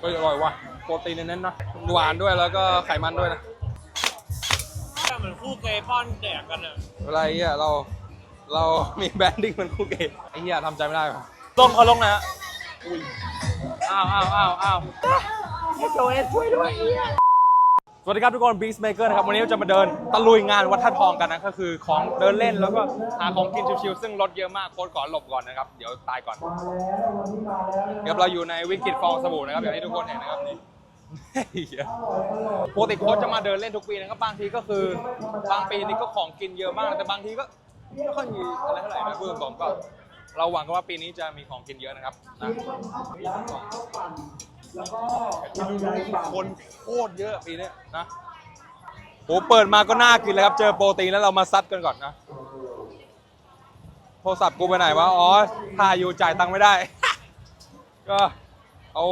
ก็อร่อยว่ะโปรตีนเน้นๆนะหวานด้วยแล้วก็ไขมันด้วยนะเหมือนคู่เกย์ป้อนแดกกันอะอะไรเงี้ยเราเรามีแบรนดิ้งมันคู่เกย์ไอ้เหี้ยทำใจไม่ได้ว่ะลงเขาลงนะฮะอุ้ยอ้าวอ้าวอ้าวอ้าวสวั สดีครับทุกคน Beast Maker นะครับวันนี้เราจะมาเดินตะลุยงานวัดท่าทองกันนะก็คือของเดินเล่นแล้วก็หาของกินชิวๆซึ่งรถเยอะมากโค้ดก่อนหลบก่อนนะครับเดี๋ยวตายก่อนเดี๋ยวเราอยู่ในวิกฤตฟองสบู่นะครับอย่างที่ทุกคนเห็นนะครับนี่ปกติโค้ชจะมาเดินเล่นทุกปีนะครับบางทีก็คือบางปีนี่ก็ของกินเยอะมาก แต่บางทีก็ไม่ค่อยมีอะไรเท่าไหร่นะเพูดตรงๆก็เราหวังกันว่าปีนี้จะมีของกินเยอะนะครับนะ คนโคตรเยอะปีนี้นะโหเปิดมาก็น่ากินเลยครับ เจอโปรตีนแล้วเรามาซัดกันก่อนนะ โทรศัพท์กูไปไหนวะ อ๋อถ่ายอยู่จ่ายตังค์ไม่ได้ ก็เอา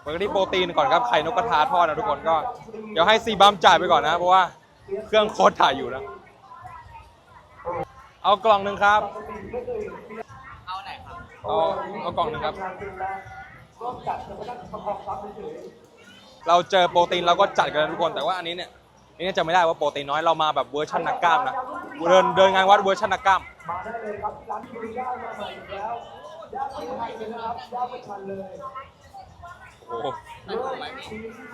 เบอร์ที่โปรตีนก่อนครับ ไข่นกกระทาทอดนะทุกคนก็ เดี๋ยวให้ซีบัมจ่ายไปก่อนนะ เพราะว่าเครื่องโค้ดถ่ายอยู่นะ เอากล่องหนึ่งครับ เอาไหนครับ เอาเอากล่องหนึ่งครับ เราเจอโปรตีนเราก็จัดกันทุกคนแต่ว่าอันนี้เนี่ยอันนี้จะไม่ได้ว่าโปรตีนน้อยเรามาแบบเวอร์ชันนักกล้ามนะเดินเดินงานวัดเวอร์ชันนักกล้ามโอ้โห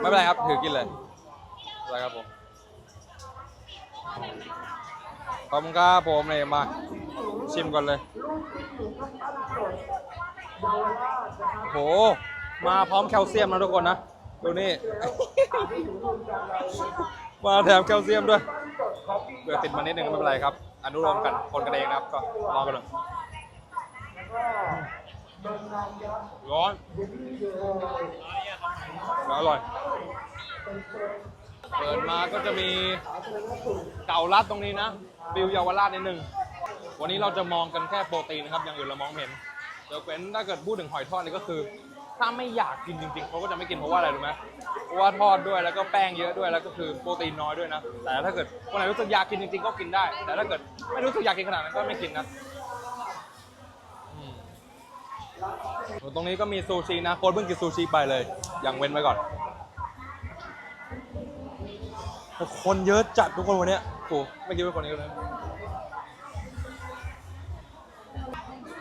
ไม่เป็นไรครับถือกินเลยอะไรครับผมขอบคุณครับผมเลยมาชิมก่อนเลย โห มาพร้อมแคลเซียมนะทุกคนนะ ดูนี่ มาแถมแคลเซียมด้วยเบื่อติดมานิดนึงก็ไม่เป็นไรครับ อนุโลมกันคนกันเองนะครับ ก็รอกันเลยร้อนอร่อย เปิดมาก็จะมีเก่าลัดตรงนี้นะวิวเยาวราชนิดนึง วันนี้เราจะมองกันแค่โปรตีนนะครับ อย่างอื่นเรามองเห็น ยกเว้นถ้าเกิดพูดถึงหอยทอดนี่ก็คือ ถ้าไม่อยากกินจริงๆเขาก็จะไม่กินเพราะว่าอะไรรู้ไหมเพราะว่าทอดด้วยแล้วก็แป้งเยอะด้วยแล้วก็คือโปรตีนน้อยด้วยนะ แต่ถ้าเกิดคนไหนรู้สึกอยากกินจริงๆก็กินได้ แต่ถ้าเกิดไม่รู้สึกอยากกินขนาดนั้นก็ไม่กินนะตรงนี้ก็มีซูชินะโค้ดเพิ่งกินซูชิไปเลยอย่างเว้นไว้ก่อนคนเยอะจัดทุกคนวันนี้โอ้ไม่คิดว่าคนเยอะเลย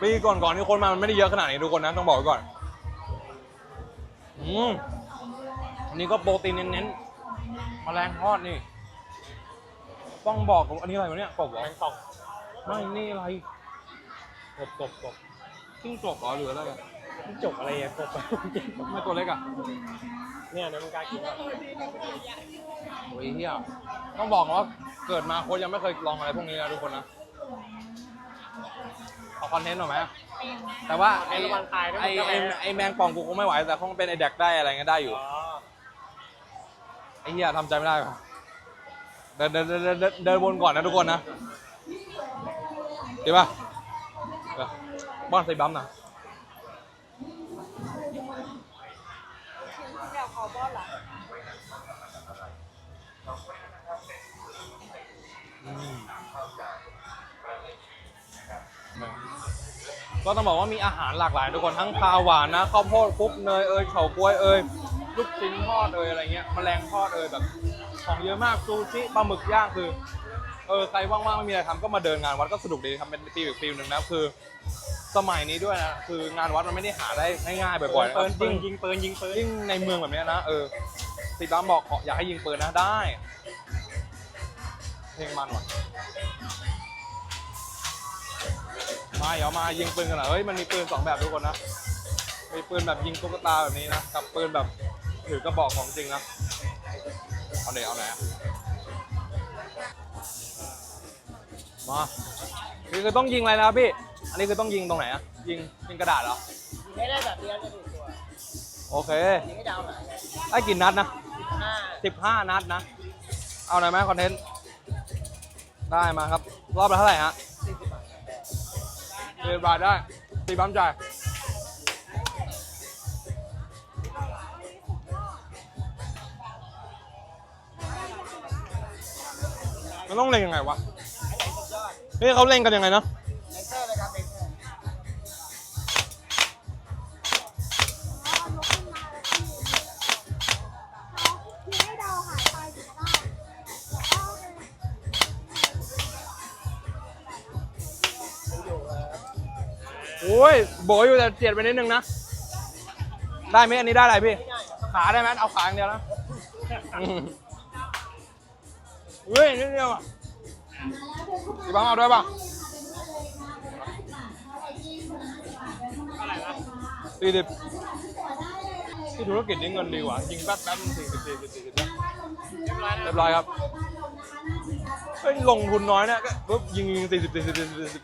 ปีก่อนๆที่คนมามันไม่ได้เยอะขนาดนี้ทุกคนนะต้องบอกไว้ก่อนอืมอันนี้ก็โปรตีนเน้นๆแมลงทอดนี่ ต้องบอกอันนี้อะไรวะเนี่ยกบเหรอแมงป่องไม่นี่อะไรกบกบกบจิ้งจกเหรอหรืออะไรอะจกอะไรอะกบไม่ตัวเล็กอะเนี่ยนะมึงกล้ากินป่ะโอ้ยเฮียต้องบอกว่าเกิดมาโค้ชยังไม่เคยลองอะไรพวกนี้นะทุกคนนะ เอาคอนเทนต์หน่อยไหมแต่ว่าไอ้ระวังตายนะไอ้ไอ้ไอ้แมงป่องกูคงไม่ไหวแต่คงเป็นไอ้แดกได้อะไรเงี้ยได้อยู่อ๋อไอ้เหี้ยทำใจไม่ได้ว่ะเดินเดินเดินเดินเดินเดินวนก่อนนะทุกคนนะดีป่ะเออบ้านใส่บัมนะ ก็ต้องบอกว่ามีอาหารหลากหลายทุกคนทั้งคาวหวานนะข้าวโพดคลุกเนยเอยเฉาก๊วยเอยลูกชิ้นทอดเอยอะไรเงี้ยแมลงทอดเอยแบบของเยอะมากซูชิปลาหมึกย่างคือเออใครว่างๆไม่มีอะไรทำก็มาเดินงานวัดก็สนุกดีทำเป็นฟีลอีกฟีลหนึ่งนะคือ สมัยนี้ด้วยนะคืองานวัดมันไม่ได้หาได้ง่ายๆบ่อยๆเปิดนะปืนยิ่งยิงปืนยิงปืนยิ่งในเมืองแบบเนี้ยนะเออติดตามบอกขออยากให้ยิงปืนนะได้ เพลงมันว่ะ มาเดี๋ยวมายิงปืนกันหน่อยเฮ้ยมันมีปืนสองแบบทุกคนนะ มีปืนแบบยิงตุ๊กตาแบบนี้นะ กับปืนแบบถือกระบอกของจริงนะ เอาไหนเอาไหนอะมานี่คือต้องยิงอะไรนะครับพี่ อันนี้คือต้องยิงตรงไหนอะยิงยิงกระดาษเหรอไม่ได้แบบเดียวจะถูกตัวโอเคยิงให้ดาวหน่อยได้กี่นัดนะห้าสิบห้านัดนะ เอาหน่อยไหมคอนเทนต์ ได้มาครับ รอบละเท่าไหร่ฮะ สี่บาทได้ตีบัมจ่ายมันต้องเล่นยังไงวะนี่เขาเล่นกันยังไงนะเนาะ บอยู่แต่เจียดไปนิดนึงนะ ได้ไหมอันนี้ได้อะไรพี่ ขาได้ไหมเอาขาอย่างเดียวนะอืมเฮ้ยนิดเดียวอะพี่บังเอาด้วยป่ะอะไรนะสี่สิบที่ธุรกิจนี้เงินดีกว่ายิงแป๊บแป๊บสี่สิบสี่สิบสี่สิบเรียบร้อยนะเรียบร้อยครับเฮ้ยลงทุนน้อยเนี่ยก็ปุ๊บยิงยิงสี่สิบสี่สิบสี่สิบ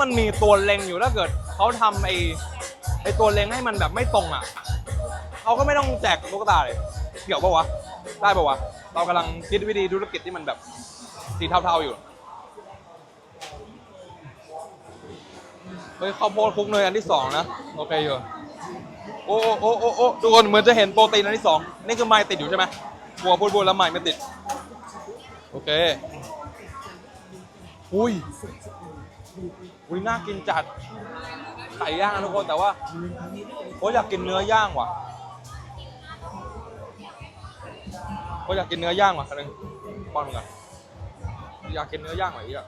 มันมีตัวเล็งอยู่ถ้าเกิดเขาทำไอ้ไอ้ตัวเล็งให้มันแบบไม่ตรงอะเขาก็ไม่ต้องแจกตุ๊กตาเลยเกี่ยวปะวะได้ปะวะเรากำลังคิดวิธีธุรกิจที่มันแบบสีเทาๆอยู่เฮ้ยข้าวโพดคลุกเนยอันที่สองนะโอเคอยู่โอ้โอ้โอ้โอ้โอ้ทุกคนเหมือนจะเห็นโปรตีนอันที่สองนี่คือไม้ติดอยู่ใช่ไหมบัวพูดพูดแล้วไม้ไม่ติด โอเค อุ้ย อุ้ยน่ากินจัดไก่ย่างนะทุกคนแต่ว่าโอ้ยอยากกินเนื้อย่างว่ะโอ้ยอยากกินเนื้อย่างว่ะคันนึงป้อนมึงก่อนอยากกินเนื้อย่างว่ะอีกอะ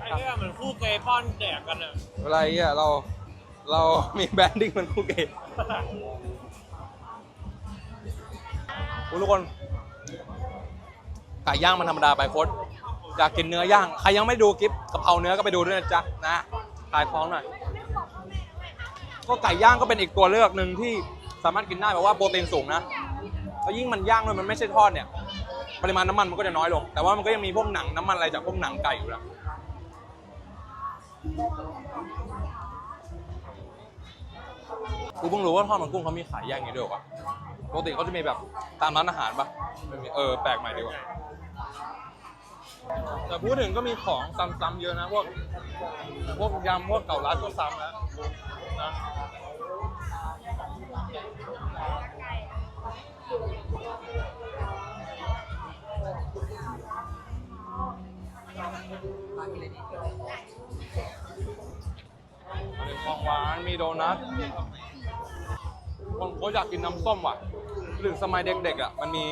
ไอ้เนี่ยเหมือนคู่เกย์ป้อนแดกกันอะอะไรอะเราเรามีแบรนดิ้งมันคู่เกย์คุณทุกคนไก่ย่างมันธรรมดาไปโค้ด อยากกินเนื้อย่าง ใครยังไม่ดูคลิปกะเพราเนื้อก็ไปดูด้วยนะจ๊ะนะขายท้องหน่อย ก็ไก่ย่างก็เป็นอีกตัวเลือกหนึ่งที่สามารถกินได้เพราะว่าโปรตีนสูงนะแล้วยิ่งมันย่างด้วยมันไม่ใช่ทอดเนี่ย ปริมาณน้ำมันมันก็จะน้อยลง แต่ว่ามันก็ยังมีพวกหนังน้ำมันอะไรจากพวกหนังไก่อยู่นะกูเพิ่งรู้ว่าทอดมันกุ้งเขามีขายแยกอย่างนี้ด้วยวะปกติเขาจะมีแบบตามร้านอาหารปะไม่มีเออแปลกใหม่ดีกว่า แต่พูดถึงก็มีของซ้ำๆเยอะนะพวกพวกยำพวกเก่าร้านก็ซ้ำแล้วนะมีของหวานมีโดนัทคนเขาอยากกินน้ำส้มว่ะหรือสมัยเด็กๆอะ มันมี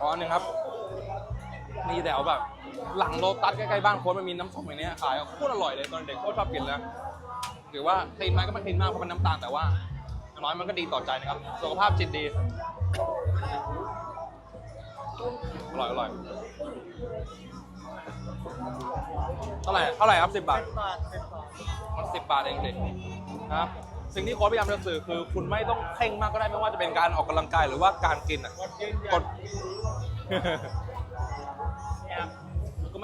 อ๋อหนึงครับ มีแถวแบบ หลังโลตัสใกล้ๆบ้านโค้ดมันมีน้ำส้มอย่างเนี้ยขายโคตรอร่อยเลยตอนเด็กโคตรชอบกินเลยถือว่าคลีนไหมก็ไม่คลีนมากเพราะมันน้ำตาลแต่ว่าน้อยมันก็ดีต่อใจนะครับ สุขภาพจิตดี อร่อยอร่อยเท่าไหร่เท่าไหร่ครับสิบบาทบาทเป็นบาทมันสิบบาทเองเด็กนะครับสิ่งที่โค้ชพยายามจะสื่อคือ คุณไม่ต้องเข่งมากก็ได้ไม่ว่าจะเป็นการออกกำลังกายหรือว่าการกินอะกด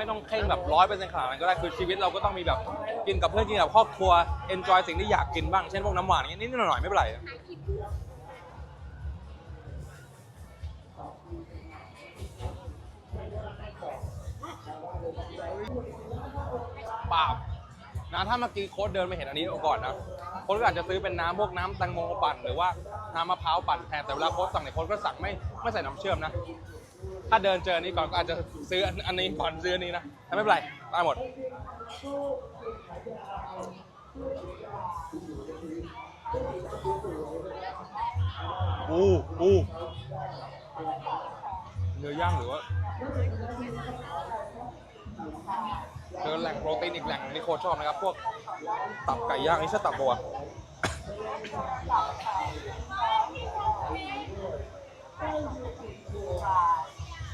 ไม่ต้องเข่งแบบร้อยเปอร์เซ็นต์ขนาดนั้นก็ได้คือชีวิตเราก็ต้องมีแบบกินกับเพื่อนกินกับครอบครัว enjoy สิ่งที่อยากกินบ้างเช่นพวกน้ำหวานอย่างเงี้ยนิดหน่อยๆไม่เป็นไรปาบนะถ้าเมื่อกี้โค้ดเดินไปเห็นอันนี้ก่อนนะโค้ดก็อาจจะซื้อเป็นน้ำพวกน้ำแตงโมปั่นหรือว่าน้ำมะพร้าวปั่นแทนแต่เวลาโค้ดสั่งเนี่ยโค้ดก็สั่งไม่ไม่ใส่น้ำเชื่อมนะ ถ้าเดินเจออันนี้ก่อนก็อาจจะซื้ออันนี้ก่อนซื้ออันนี้นะแต่ไม่เป็นไรได้หมด ปูปูเนื้อย่างหรือว่าเจอแหล่งโปรตีนอีกแหล่งที่โค้ชชอบนะครับ พวกตับไก่ย่างนี่ใช่ตับปะว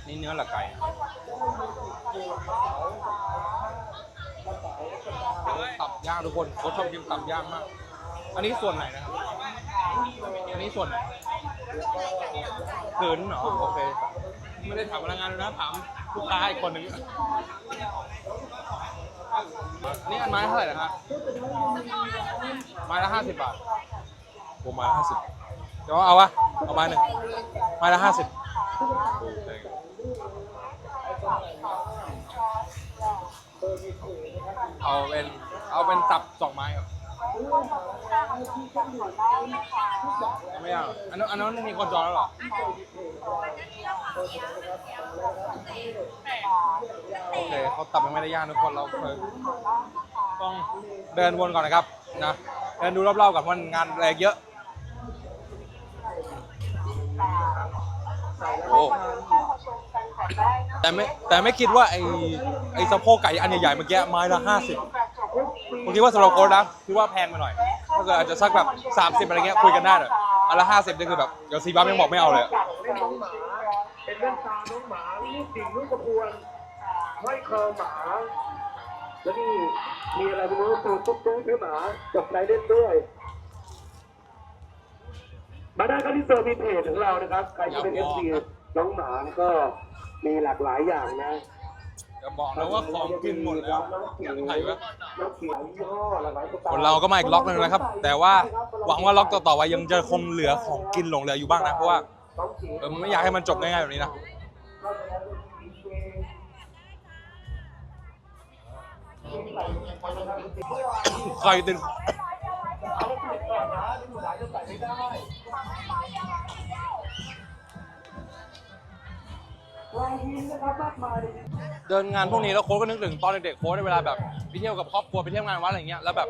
นี่เนื้อหรือไก่ตับย่างทุกคนโค้ชชอบกินตับย่างมาก อันนี้ส่วนไหนนะครับ อันนี้ส่วนไหนเกินเหรอโอเค ไม่ได้ถามพนักงานเลยนะ ถามลูกค้าอีกคนหนึ่งนี่อันไม้เท่าไหร่นะฮะไม้ละห้าสิบบาทโอ้ไม้ละห้าสิบเดี๋ยวเอาวะเอาไม้หนึ่งไม้ละห้าสิบ เอาเป็นเอาเป็นตับสองไม้ครับไม่เอาอันนั้นอันนั้นมีคนจองแล้วเหรอโอเคเขาตับยังไม่ได้ย่างทุกคนเราเคยต้องเดินวนก่อนนะครับนะเดินดูรอบๆก่อนเพราะงานแรงเยอะโอ้ แต่ไม่แต่ไม่คิดว่าไอไอสะโพกไก่อันใหญ่ๆเมื่อกี้ไม้ละห้าสิบผมคิดว่าสำหรับโค้ดนะคิดว่าแพงไปหน่อยถ้าเกิดอาจจะสักแบบสามสิบอะไรเงี้ยคุยกันได้หน่อยอันละห้าสิบนี่คือแบบเดี๋ยวซีบ้ายังบอกไม่เอาเลยอะเป็นน้องหมา เป็นแว่นตาน้องหมาลูกดิ่งลูกกระพวนห้อยคอหมา แล้วนี่มีอะไรไม่รู้ตัวตุ๊กตุ๊กให้หมาจับไรเล่นด้วย มาได้ก็ที่เซอร์มีเพจของเรานะครับ ใครที่เป็นเอฟซีน้องหมาก็ มีหลากหลายอย่างนะอย่าบอกนะว่าของกินหมดแล้วน้องเขียวไข่วะน้องเขียวยี่ห้อหลากหลายสไตล์คนเราก็มาอีกล็อกหนึงนะครับ แต่ว่าหวังว่าล็อกต่อๆไปยังจะคงเหลือของกินหลงเหลืออยู่บ้างนะ เพราะว่าเออไม่อยากให้มันจบง่ายๆแบบนี้นะ ใครติดเดิน เดินงานพวกนี้แล้วโค้ชก็นึกถึงตอนเด็กๆโค้ชในเวลาแบบไปเที่ยวกับครอบครัวไปเที่ยวงานวัดอะไรเงี้ยแล้วแบบ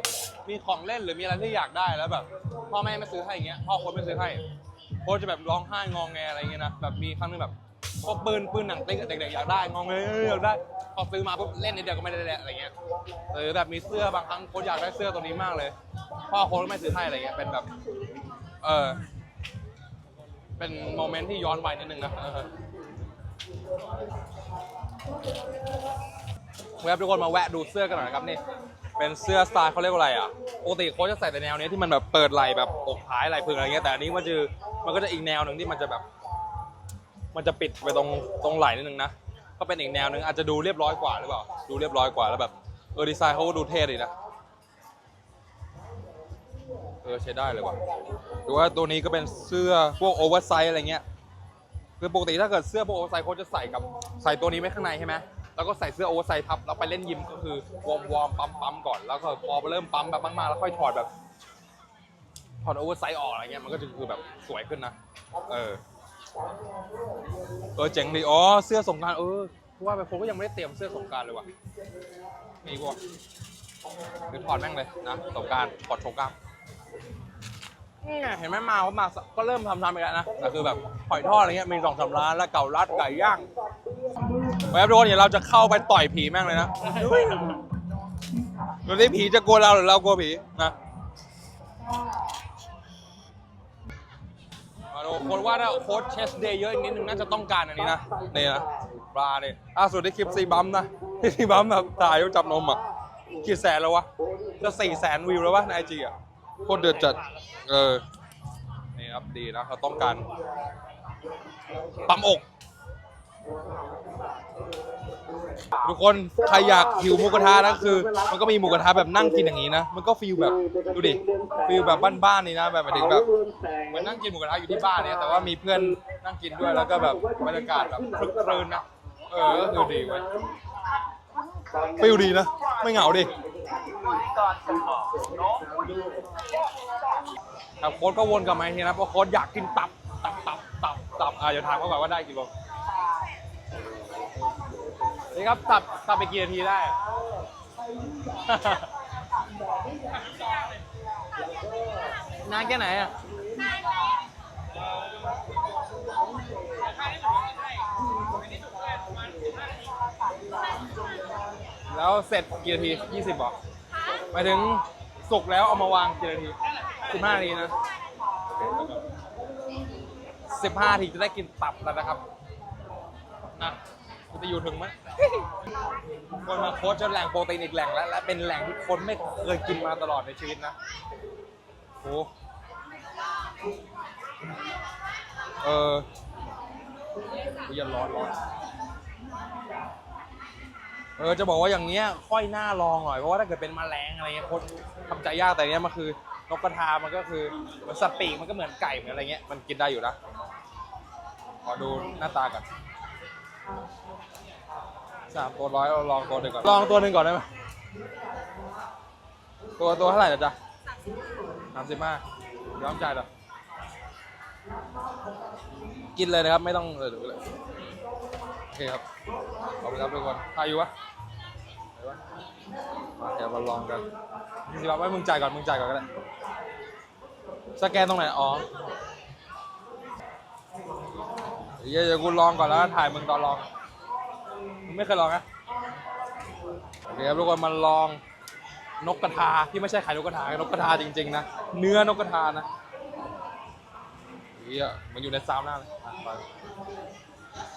มีของเล่นหรือมีอะไรที่อยากได้แล้วแบบพ่อแม่ไม่ซื้อให้อย่างเงี้ยพ่อโค้ชไม่ซื้อให้โค้ชจะแบบร้องไห้งองแงอะไรเงี้ยนะแบบมีครั้งหนึงแบบพวกปืนปืนหนังติ๊กเด็กๆอยากได้งองแงอยากได้พอซื้อมาปุ๊บเล่นนิดเดียวก็ไม่ได้แล้วอะไรเงี้ยหรือแบบมีเสื้อบางครั้งโค้ชอยากได้เสื้อตัวนี้มากเลย พ่อโค้ชก็ไม่ซื้อให้อะไรเงี้ยเป็นแบบเออเป็นโมเมนต์ที่ย้อนวัยนิดนึงนะ เออเมื่อทุกคนมาแวะดูเสื้อกันหน่อยนะครับนี่เป็นเสื้อสไตล์เขาเรียกว่าอะไรอะปกติโค้ชจะใส่แต่แนวนี้ที่มันแบบเปิดไหล่แบบอกท้ายไหล่พึงอะไรเงี้ยแต่อันนี้มันจะมันก็จะอีกแนวหนึ่งที่มันจะแบบ มันจะปิดไปตรงตรงไหล่นิดนึงนะก็เป็นอีกแนวหนึ่งอาจจะดูเรียบร้อยกว่าหรือเปล่า ดูเรียบร้อยกว่าแล้วแบบเออดีไซน์เขาก็ดูเท่ดีนะเออใช้ได้เลยว่ะหรือว่าตัวนี้ก็เป็นเสื้อพวกโอเวอร์ไซส์อะไรเงี้ย คือปกติถ้าเกิดเสื้อโอเวอร์ไซส์เขาจะใส่กับใส่ตัวนี้ไว้ข้างในใช่ไหมแล้วก็ใส่เสื้อโอเวอร์ไซส์ทับแล้วไปเล่นยิมก็คือวอร์มวอร์มปั๊มปั๊มก่อนแล้วก็พอเริ่มปั๊มแบบมากๆแล้วค่อยถอดแบบถอดโอเวอร์ไซส์ออกอะไรเงี้ยมันก็จะคือแบบสวยขึ้นนะ เออ เออเจ๋งดีอ๋อเสื้อสงการเออว่าไปผมก็ยังไม่ได้เตรียมเสื้อสงการเลยว่ะมีกว่าคือถอดแม่งเลยนะสงการถอดสงกราร นี่ไงเห็นไหมมาเขามาก็เริ่มทำทำไปแล้วนะแต่คือแบบหอยทอดอะไรเงี้ยมีสองสามร้านแล้วเก่ารัดไก่ย่างไปครับทุกคนเดี๋ยวเราจะเข้าไปต่อยผีแม่งเลยนะดูที่ผีจะกลัวเราหรือเรากลัวผีนะมาดูคนว่าถ้าโค้ชเชสเดย์เยอะอีกนิดนึงน่าจะต้องการอันนี้นะนี่นะปลาเนี่ยล่าสุดที่คลิปซีบัมนะที่ซีบัมแบบถ่ายยกจับนมอะกี่แสนแล้ววะจะสี่แสนวิวแล้ววะในไอจีอะ โคตรเดือดจัด เออ นี่ครับดีนะเขาต้องการ ปั๊มอก ทุกคนใครอยากหิวหมูกระทะนะคือ มันก็มีหมูกระทะแบบนั่งกินอย่างนี้นะ มันก็ฟีลแบบดูดิฟีลแบบบ้านๆนี่นะแบบหมายถึงแบบเหมือนนั่งกินหมูกระทะอยู่ที่บ้านเนี่ยแต่ว่ามีเพื่อนนั่งกินด้วยแล้วก็แบบบรรยากาศแบบคลึกครื้นนะเออก็คือดีเว้ย ฟีลดีนะ ไม่เหงาดิครับโค้ดก็วนกลับมาอีกทีนะเพราะโค้ดอยากกินตับ ตับ ตับ ตับ ตับอะเดี๋ยวถามเขาก่อนว่าได้กี่โลนี่ครับ ตับ ตับไปกี่นาทีได้อะนานแค่ไหนอะ แล้วเสร็จกี่นาที20บอกหมายถึงสุกแล้วเอามาวางกี่นาที15นาทีนะ15นาทีจะได้กินตับแล้วนะครับนะมันจะอยู่ถึงไหมคนมาโค้ชจะแหล่งโปรตีนอีกแหล่งแล้ว และเป็นแหล่งที่คนไม่เคยกินมาตลอดในชีวิตนะโอ้เอออุ๊ยอย่าร้อนร้อน เออจะบอกว่าอย่างเนี้ยค่อยหน้าลองหน่อยเพราะว่าถ้าเกิดเป็นมแมลงอะไรเงี้ยคนทำใจยากแต่เนี้ยมันคือนกกระทามันก็คือเหมันสปีกมันก็เหมือนไก่เหมือนอะไรเงี้ยมันกินได้อยู่นะขอดูหน้าตาก่อนสามตัวร้อยเราลองตัวหนึ่งก่อนลองตัวหนึ่งก่อนได้ไหมตัวตัวเท่าไหร่นะจ๊ะสามสิบห้ายอมจ่ายเหรอกินเลยนะครับไม่ต้องเออดูเลย เคครับขอบคุณครับทุกคนถ่ายอยู่ปะถ่ายวะมาเดี๋ยวมาลองกันสิบาทไม่มึงจ่ายก่อนมึงจ่ายก่อนก็ได้สแกนตรงไหนอ๋อเดี๋ยวเดี๋ยวกูลองก่อนแล้วถ่ายมึงตอนลองมึงไม่เคยลองนะโอเดี๋ยวทุกคนมาลองนกกระทาที่ไม่ใช่ไข่นกกระทานกกระทาจริงๆนะเนื้อนกกระทานะเฮียมันอยู่ในซาวน่าเลย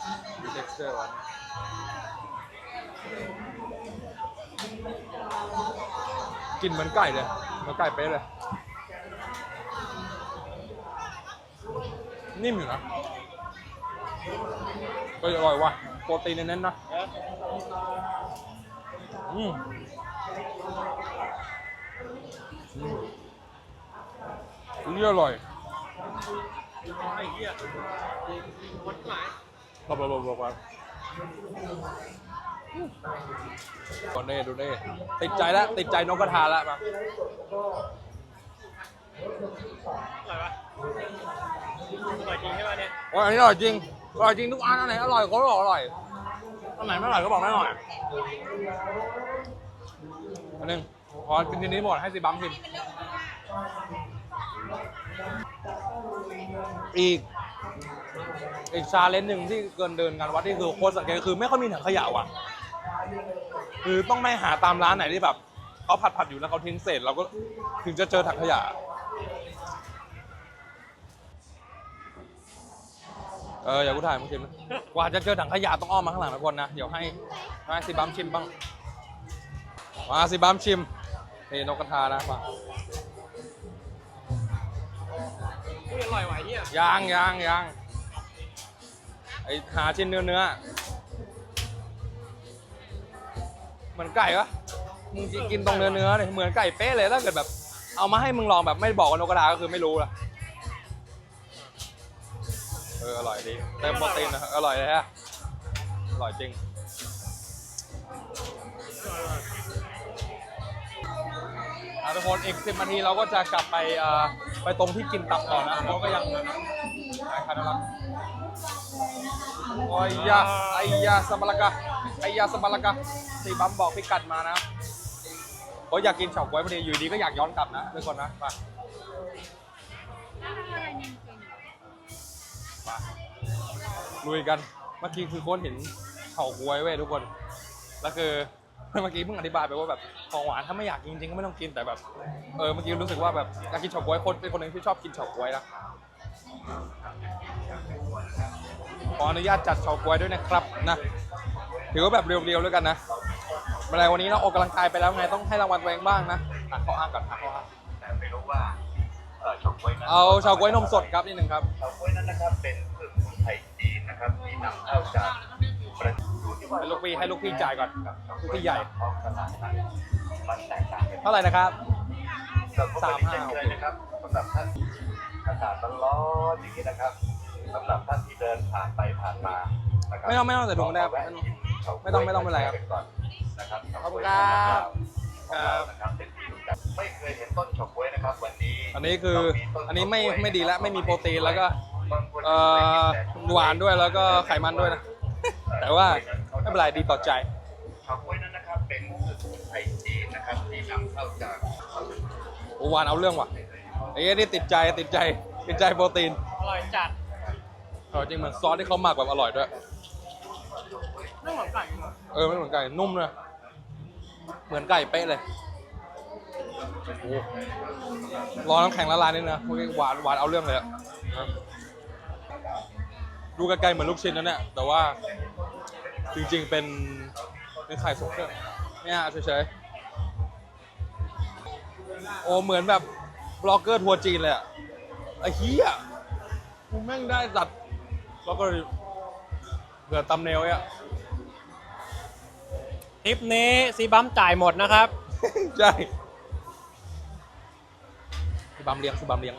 อะไปดู texture ก่อนกลินเหมือนไก่เลยเหมือนไก่เป๊ะเลย นิ่มอยู่นะก็อร่อยว่ะโปรตีนเน้นๆนะอืมนี่อร่อยไอ้เหี้ยวัดหมาย บอกบอกบบก่อนเน่ดูเน่ติดใจแล้ว ติดใจนกกระทาแล้วมาอร่อยปะอร่อยจริงใช่ปะเนี่ยโอ้ยอันนี้อร่อยจริง อร่อยจริงทุกอันอันไหนอร่อยก็บอกอร่อยอันไหนไม่อร่อยก็บอกไม่อร่อยอันนึงพอกินทีนี้หมดให้สิบัมชิมอีก อีกชาเลนจ์หนึ่งที่เกินเดินงานวัดที่คือโคตรสังเกตคือไม่ค่อยมีถังขยะว่ะคือต้องไม่หาตามร้านไหนที่แบบเขาผัดผัดๆอยู่แล้วเขาทิ้งเศษเราก็ถึงจะเจอถังขยะ เอออย่ากูถ่ายมึงชิมนะกว่าจะเจอถังขยะต้องอ้อมมาข้างหลังทุกคนนะ เดี๋ยวให้ให้สิบัมชิมบ้าง มาสิบัมชิมนี่นกกระทานะมาอุ้ยอร่อยว่ะไอ้เหี้ยยางยางยาง ไอ้หาชิ้นเนื้อเนื้อเหมือนไก่ปะมึงกินตรงเนื้อเนื้อเลยเหมือนไก่เป๊ะเลยถ้าเกิดแบบ เอามาให้มึงลองแบบไม่บอกว่านกระทาก็คือไม่รู้ละเอออร่อยดีเต็มโปรตีนนะอร่อยเลยฮะอร่อยจริงอะทุกคนอีกสิบนาทีเราก็จะกลับไปไปตรงที่กินตับต่อนะเราก็ยังขายคันนะครับ โอ้ยยาไอยาสมาลากะไอยาสมาลากะสีบัมบอกพิกัดมานะโอ้ยอยากกินเฉาก๊วยพอดีอยู่ดีก็อยากย้อนกลับนะทุกคนนะไปไปลุยกันเมื่อกี้คือโค้นเห็นเฉาก๊วยเว้ยทุกคนแล้วคือเมื่อกี้เพิ่งอธิบายไปว่าแบบของหวานถ้าไม่อยากกินจริงก็ไม่ต้องกินแต่แบบเออเมื่อกี้รู้สึกว่าแบบอยากกินเฉาก๊วยคนเป็นคนหนึ่งที่ชอบกินเฉาก๊วยนะ ขออนุญาตจัดเฉาก๊วยด้วยนะครับนะถือว่าแบบเรียวๆแล้วกันนะเมื่อไรวันนี้เราออกกำลังกายไปแล้วไงต้องให้รางวัลตัวเองบ้างนะอะเขาอ้างก่อนอะเขาอ้างแต่ไม่รู้ว่าเออเฉาก๊วยนั้นเอาเฉาก๊วยนมสดครับนิดหนึ่งครับ เฉาก๊วยนั้นนะครับเป็นพืชสมุนไพรจีนนะครับที่นำเข้าจากประเทศอยู่ที่ว่าให้ลูกพี่ให้ลูกพี่จ่ายก่อนกับเฉาลูกก๊วยพี่ใหญ่ ท้องตลาดนั้นมันแตกต่างกันเท่าไหร่นะครับสามห้าเลยนะครับสำหรับท่านอากาศร้อนๆอย่างนี้นะครับ สำหรับท่านที่เดินผ่านไปผ่านมานะครับไม่ต้องไม่ต้องใส่ถุงก็ได้ครับแวะกินเฉาก๊วยไม่ต้องไม่ต้องเป็นไรครับ ก่อนนะครับขอบคุณครับของเรานะครับเป็นที่รู้จักไม่เคยเห็นต้นเฉาก๊วยนะครับ วันนี้อันนี้คืออันนี้ไม่ไม่ดีแล้วไม่มีโปรตีนแล้วก็บางคนเอ่อหวานด้วยแล้วก็ไขมันด้วยนะ แต่ว่าไม่เป็นไรดีต่อใจเฉาก๊วยนั้นนะครับเป็นพืชสมุนไพรจีนนะครับที่นำเข้าจากโอวานเอาเรื่องว่ะไอ้นี่ติดใจติดใจติดใจโปรตีนอร่อยจัด อร่อยจริงเหมือนซอสที่เขาหมักแบบอร่อยด้วยไม่เหมือนไก่เลยเออไม่เหมือนไก่นุ่มเลยเหมือนไก่เป๊ะเลยโอ้รอน้ำแข็งละลายนิดนะเมื่อกี้หวานหวานเอาเรื่องเลยอะดูไกลๆเหมือนลูกชิ้นนะเนี่ยแต่ว่าจริงๆเป็นเป็นไข่ทรงเครื่องเนี่ยเฉยๆโอ้เหมือนแบบบล็อกเกอร์ทัวร์จีนเลยอะไอ้เหี้ยมึงแม่งได้ตัด แล้วก็เผื่อตำเนลอะทริปนี้ซีบัมจ่ายหมดนะครับใช่คือบัมเลี้ยงคือบัมเลี้ยง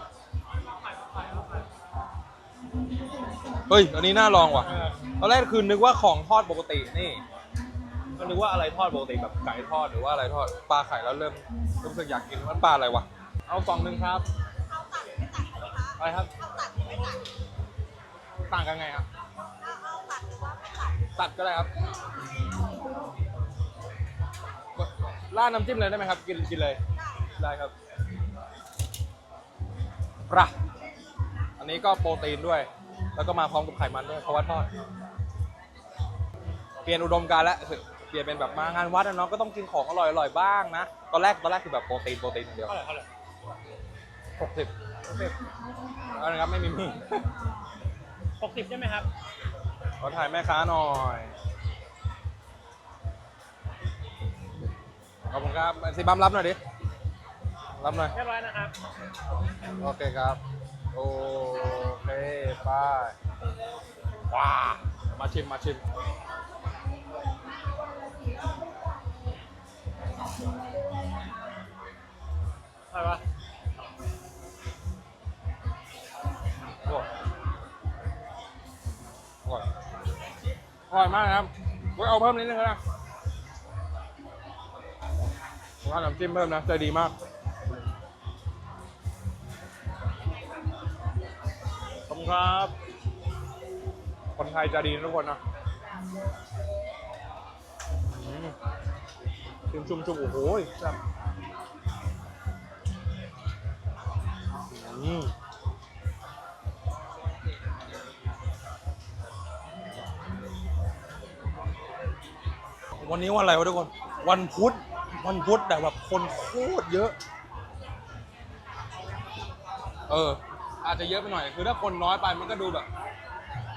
เฮ้ย อันนี้น่าลองว่ะ ตอนแรกคือนึกว่าของทอดปกตินี่ ก็นึกว่าอะไรทอดปกติแบบไก่ทอดหรือว่าอะไรทอดปลาไข่แล้วเริ่มรู้สึกอยากกินมันปลาอะไรวะ เอากล่องหนึ่งครับ อะไรครับต่างกันไงครับตัดก็ได้ครับราดน้ำจิ้มเลยได้ไหมครับ กินกินเลยได้ครับปะอันนี้ก็โปรตีนด้วยแแล้วก็มาพร้อมกับไขมันด้วยเพราะว่าทอด เปลี่ยนอุดมการณ์แล้วคือเปลี่ยนเป็นแบบมางานวัดนะเนาะก็ต้องกินของอร่อยอร่อยบ้างนะตอนแรกตอนแรกคือแบบโปรตีนโปรตีนอย่างเดียวเท่าไหร่เท่าไหร่หกสิบเอาละครับไม่มีมือ หกสิบได้ไหมครับ ขอถ่ายแม่ค้าหน่อยขอบคุณครับสิบัมรับหน่อยดิรับหน่อยเรียบร้อยนะครับ โอเคครับ โอเคไป้ายว้ามาชิมมาชิมอะไรวะ อร่อยมากนะครับไว้เอาเพิ่มนิดนึงก็ได้ผมว่าน้ำจิ้มเพิ่มนะใจดีมากขอบคุณครับ คนไทยใจดีนะทุกคนนะอืมชิมชุมชุมโอ้โหแซ่บอืม วันนี้วันอะไรวะทุกคน วันพุธ วันพุธแต่แบบคนโคตรเยอะ เออ อาจจะเยอะไปหน่อย คือถ้าคนน้อยไปมันก็ดูแบบ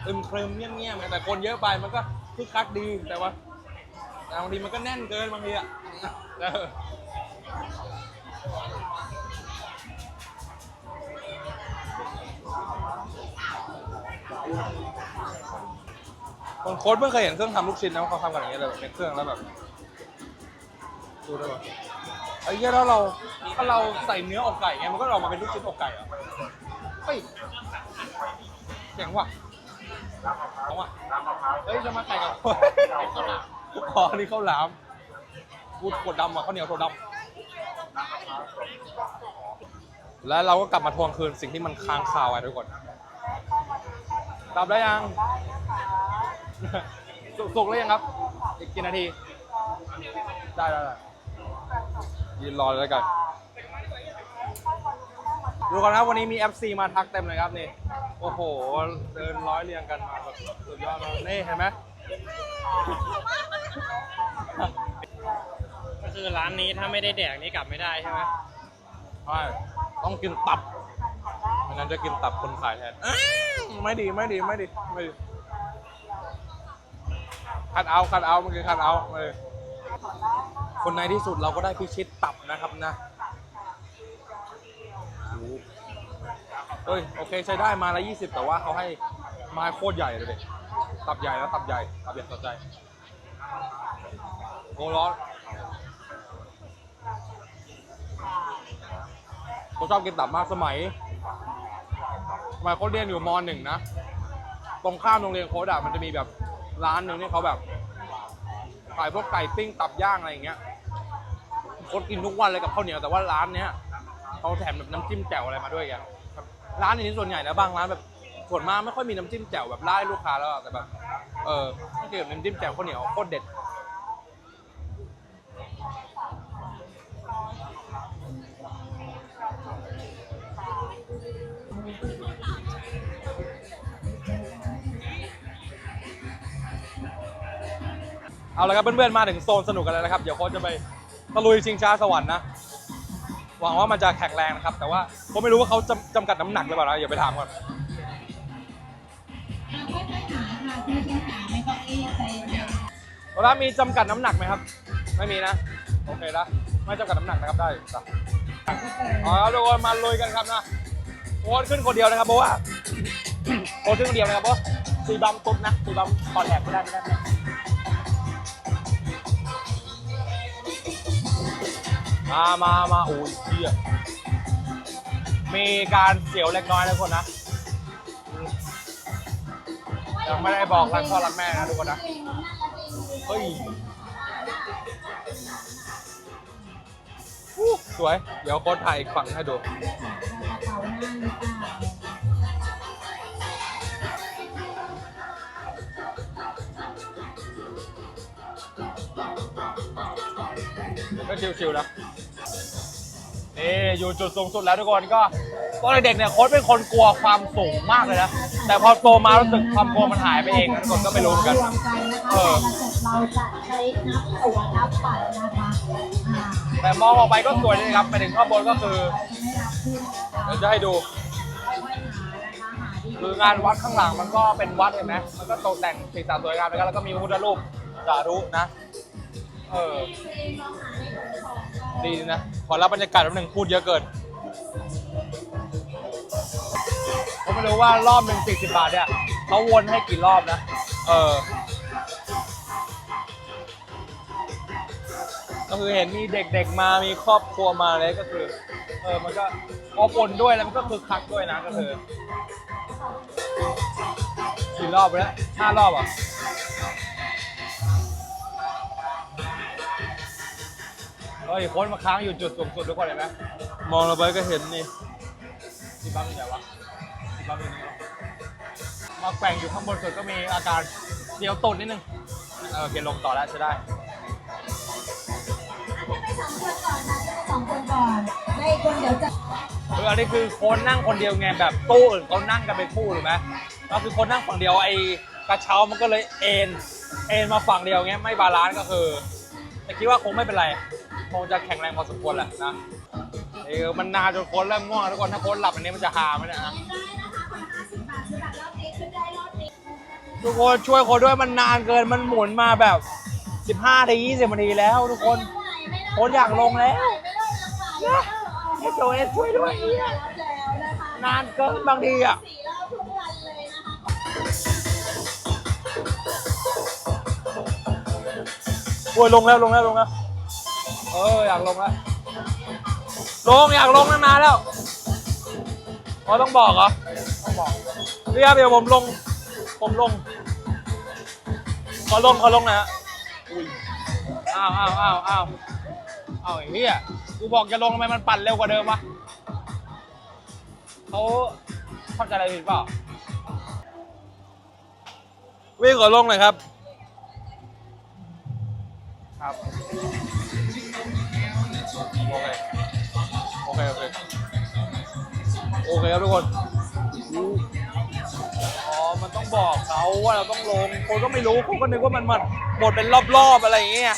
อึมครึมเงียบๆแต่คนเยอะไปมันก็คึกคักดีแต่ว่าแต่บางทีมันก็แน่นเกินบางทีอะ คนโค้ดเพิ่งเคยเห็นเครื่องทำลูกชิ้นนะว่าเขาทำกันอย่างเงี้ยเลยแบบในเครื่องแล้วแบบดูได้ป่ะไอ้เหี้ยแล้วเราถ้าเราใส่เนื้ออกไก่ไงมันก็ออกมาเป็นลูกชิ้นอกไก่เหรอเฮ้ยเจ๋งว่ะเอาว่ะเฮ้ยจะมาไก่กับอ๋ออันนี่ข้าวหลามกูกดดำอะข้าวเหนียวถั่วดำแล้วเราก็กลับมาทวงคืนสิ่งที่มันค้างคาไว้ทุกคนกลับได้ยัง สุกสุกแล้วยังครับ อีกกี่นาที ได้ได้ได้ยืนรอเลยแล้วกัน ดูกันครับวันนี้มี FC มาทักเต็มเลยครับนี่ โอ้โห เดินร้อยเรียงกันมาแบบสุดยอดมากนี่เห็นไหมก็คือร้านนี้ถ้าไม่ได้แดกนี่กลับไม่ได้ใช่ไหมใช่ต้องกินตับไม่งั้นจะกินตับคนขายแทนอ้าวไม่ดีไม่ดีไม่ดีไม่ดี คัดเอาคัดเอามื่อกี้คัดเอาไม่ดีคนในที่สุดเราก็ได้พิชิตตับนะครับนะเฮ้ยโอเคใช้ได้มาละยี่สิบแต่ว่าเขาให้ไมาโคตรใหญ่เลยเด็ตับใหญ่แล้วตับใหญ่ตับใหญ่สนใจโอ้ร้อนผมชอบกินตับมากสมัยสมัยโค้ดเรียนอยู่มหนึ่งนะ ตรงข้ามโรงเรียนโค้ดอะมันจะมีแบบ ร้านหนึ่งนี่เขาแบบขายพวกไก่ปิ้งตับย่างอะไรอย่างเงี้ยโค้ดกินทุกวันเลยกับข้าวเหนียวแต่ว่าร้านเนี้ยเขาแถมแบบน้ำจิ้มแจ่วอะไรมาด้วยแกร้านนี้ส่วนใหญ่นะบางร้านแบบส่วนมากไม่ค่อยมีน้ำจิ้มแจ่วแบบไล่ลูกค้าแล้วแต่แบบเออถ้าเกิดน้ำจิ้มแจ่วข้าวเหนียวโคตรเด็ด เอาละครับเพื่อนๆมาถึงโซนสนุกกันแล้วนะครับ เดี๋ยวโค้ชจะไปตะลุยชิงช้าสวรรค์นะหวังว่ามันจะแข็งแรงนะครับ แต่ว่าผมไม่รู้ว่าเขาจำจำกัดน้ำหนักหรือเปล่านะอย่าไปถามก่อนเวลามีจำกัดน้ำหนักไหมครับ ไม่มีนะโอเคนะไม่จำกัดน้ำหนักนะครับได้จ้ะเอาละทุกคนมาลุยกันครับนะโค้ชขึ้นคนเดียวนะครับเพราะว่าโค้ชขึ้นคนเดียวนะครับเพราะซีบัมตุ๊บนะซีบัมคอนแทคไม่ได้ไม่ได้ไม่ได้ มามามาโอ้ยเหี้ยมีการเสียวเล็กน้อยนะทุกคนนะยังไม่ได้บอกรักพ่อรักแม่นะทุกคนนะเฮ้ยสวย เดี๋ยวโค้ดถ่ายอีกฝั่งให้ดูก็ชิวๆนะ นี่อยู่จุดสูงสุดแล้วทุกคนก็ตอนเด็กๆเนี่ยโค้ชเป็นคนกลัวความสูงมากเลยนะ แต่พอโตมารู้สึกความกลัวมันหายไปเองนะทุกคนก็ไม่รู้เหมือนกันรวมกันนะคะเออแต่ละจุดเราจะใช้นับตั๋วนับบัตรนะคะอ่าแต่มองออกไปก็สวยเลยนะครับไปถึงข้างบนก็คือจะไม่รับขึ้นนะคะเดี๋ยวจะให้ดู ค่อยๆหานะคะหาดีๆคืองานวัดข้างหลังมันก็เป็นวัดเห็นไหมมันก็ตกแต่งสีสันสวยงามแล้วก็แล้วก็มีพระพุทธรูปสาธุนะ เออ ดีนะ ขอรับบรรยากาศแป๊บหนึ่งพูดเยอะเกินผมไม่รู้ว่ารอบหนึ่งสี่สิบบาทเนี่ยเขาวนให้กี่รอบนะ เออ ก็คือเห็นมีเด็กๆมา มีครอบครัวมาเลยก็คือ เออ มันก็อบอุ่นด้วยแล้วมันก็คือคักด้วยนะก็คือกี่รอบไปแล้วห้ารอบอะ ฮ้ยคนมาค้างอยู่จุดสูงสุดทุกคนเห็นไหมมองลงไปก็เห็นนี่ที่บ้านมีไหนวะที่บ้านมีนี่วะมาแกว่งอยู่ข้างบนสุดก็มีอาการเสียวตุดนิดนึงเออเกณฑ์ลงต่อแล้วใช้ได้สองคนก่อนได้อีกคนเดี๋ยวจะคืออันนี้คือคนนั่งคนเดียวไงแบบตู้อื่นเขานั่งกันเป็นคู่ถูกไหมก็คือคนนั่งฝั่งเดียวไอ้กระเช้ามันก็เลยเอ็นเอ็นมาฝั่งเดียวเงี้ยไม่บาลานซ์ก็คือแต่คิดว่าคงไม่เป็นไร คงจะแข็งแรงพอสมควรแหละนะเออมันนานจนค้นเริ่มง่วงแล้วทุกคนถ้าค้นหลับอันนี้มันจะหาไหมเนี่ยนะทุกคนช่วยคนด้วยมันนานเกินมันหมุนมาแบบ 15ถึง20นาทีแล้วทุกคนคนอยากลงแล้วนะเอสโอเอสช่วยด้วยนานเกินบางทีอะโอ้ยลงแล้วลงแล้วลงแล้ว เอออยากลงแล้วลงอยากลงตั้งนานแล้วอ๋อต้องบอกเหรอต้องบอกพี่ครับเดี๋ยวผมลง ผมลง ขอลงขอลงหนะฮะอุ้ยอ้าวอ้าวอ้าวอ้าวอ้าวไอ้เหี้ยกูบอกจะลงทำไมมันปั่นเร็วกว่าเดิมวะเขาเข้าใจอะไรผิดเปล่าวิ่งขอลงหน่อยครับ ครับ โอเค โอเค โอเค โอเคครับทุกคน อ๋อ มันต้องบอกเขาว่าเราต้องลง คนก็ไม่รู้ คนก็นึกว่ามันมันหมดเป็นรอบๆอะไรอย่างเงี้ย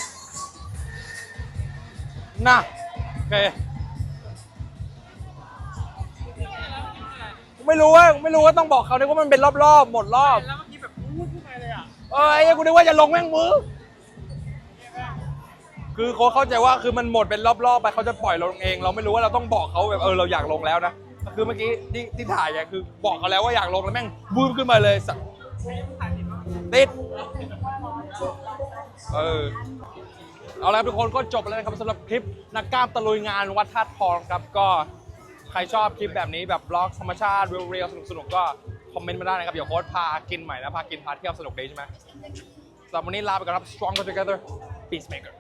น่ะโอเคไม่รู้ว่าไม่รู้ว่าต้องบอกเขานึกว่ามันเป็นรอบๆหมดรอบ แล้วเมื่อกี้แบบพูดขึ้นมาเลยอะ เอ้ยกูนึกว่าจะลงแม่งมือ คือเขาเข้าใจว่าคือมันหมดเป็นรอบๆไปเขาจะปล่อยลงเอง เราไม่รู้ว่าเราต้องบอกเขาแบบเออเราอยากลงแล้วนะคือเมื่อกี้ที่ที่ถ่ายเนี่ยคือบอกเขาแล้วว่าอยากลงแล้วแม่งบูมขึ้นมาเลยสัสติดเออเอาละครับทุกคนก็จบแล้วนะครับสำหรับคลิปนักกล้ามตะลุยงานวัดธาตุทองครับก็ใครชอบคลิปแบบนี้แบบบล็อกธรรมชาติเรียวๆสนุกๆก็คอมเมนต์มาได้นะครับเดี๋ยวโค้ดพากินใหม่นะพากินพาเที่ยวสนุกดีใช่ไหมสำหรับวันนี้ลาไปก่อนครับ stronger together peacemaker